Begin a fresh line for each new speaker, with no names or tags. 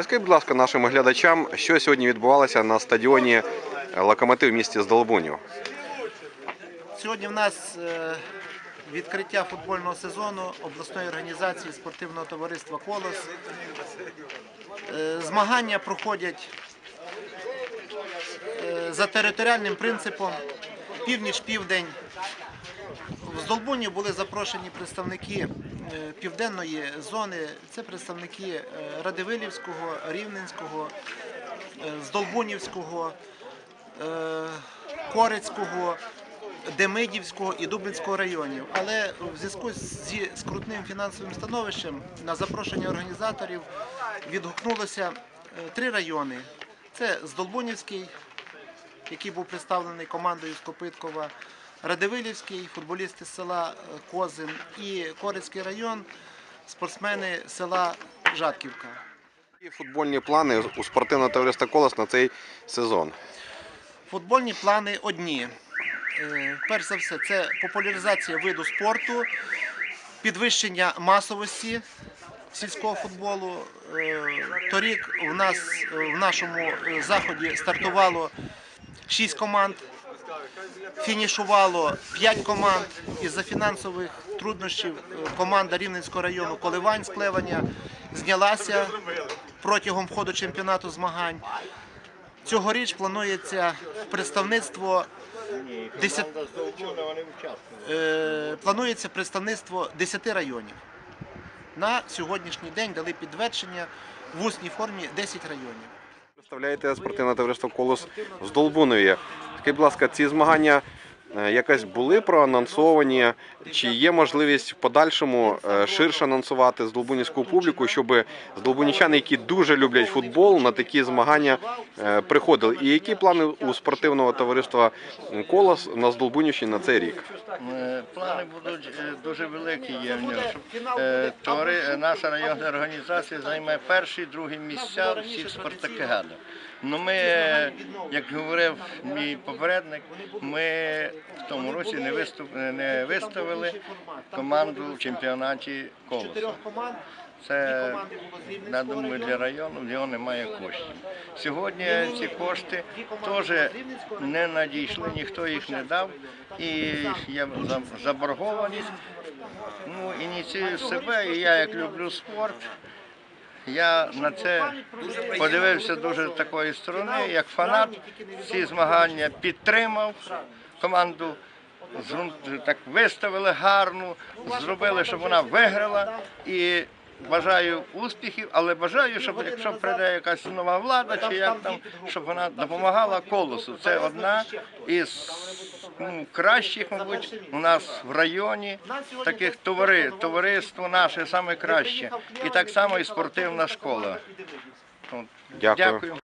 Розкажіть, будь ласка, нашим глядачам, що сьогодні відбувалося на стадіоні Локомотив в місті Здолбунів.
Сьогодні в нас е, відкриття футбольного сезону обласної організації спортивного товариства Колос. Е, Змагання проходять е, за територіальним принципом північ-південь. В Здолбуні були запрошені представники е, південної зони. Це представники е, Радивилівського, Рівненського, е, Здолбунівського, Корецького, Демидівського і Дублінського районів. Але в зв'язку зі скрутним фінансовим становищем на запрошення організаторів відгукнулося три райони. Це Здолбунівський, який був представлений командою з Копиткова, Радивилівський, футболісти з села е, Козин і Корецький район, спортсмени села Жатківка.
Які футбольні плани у спортивного товариства Колос на цей сезон?
Футбольні плани одні. Е, Перш за все, це популяризація виду спорту, підвищення масовості сільського футболу. Е, Торік у нас в нашому заході стартувало 6 команд, фінішувало 5 команд. Із-за фінансових труднощів команда Рівненського району Коливань з Клевання знялася протягом ходу чемпіонату змагань. Цьогоріч планується представництво 10, е, планується представництво 10 районів. На сьогоднішній день дали підтвердження в усній формі 10 районів.
Представляєте спортивне товариство Колос в Здолбунові. Скажіть, будь ласка, ці змагання якось були проанонсовані? Чи є можливість в подальшому е, ширше анонсувати здолбунівську публіку, щоб здолбунічани, які дуже люблять футбол, на такі змагання е, приходили? І які плани у спортивного товариства Колос на Здолбунівщині на цей рік?
Е, Плани будуть е, дуже великі є в нього. Е, Товари, е, наша районна організація займе перші, другі місця всіх спартакіадах. Ну ми, е, як говорив мій попередник, ми в тому році не, виступ, не виставили команду в чемпіонаті колоса. Це я думаю, для району в нього немає коштів. Сьогодні ці кошти теж не надійшли, ніхто їх не дав. І є заборгованість. Ну, ініціюю себе, і я як люблю спорт. Я на це подивився дуже такої сторони, як фанат. Ці змагання підтримав команду. Так виставили гарну, зробили, щоб вона виграла. І бажаю успіхів, але бажаю, щоб якщо прийде якась нова влада, чи як там, щоб вона допомагала колосу. Це одна із ну, кращих, мабуть, у нас в районі таких товари, товариство наше саме краще. І так само і спортивна школа. Дякую.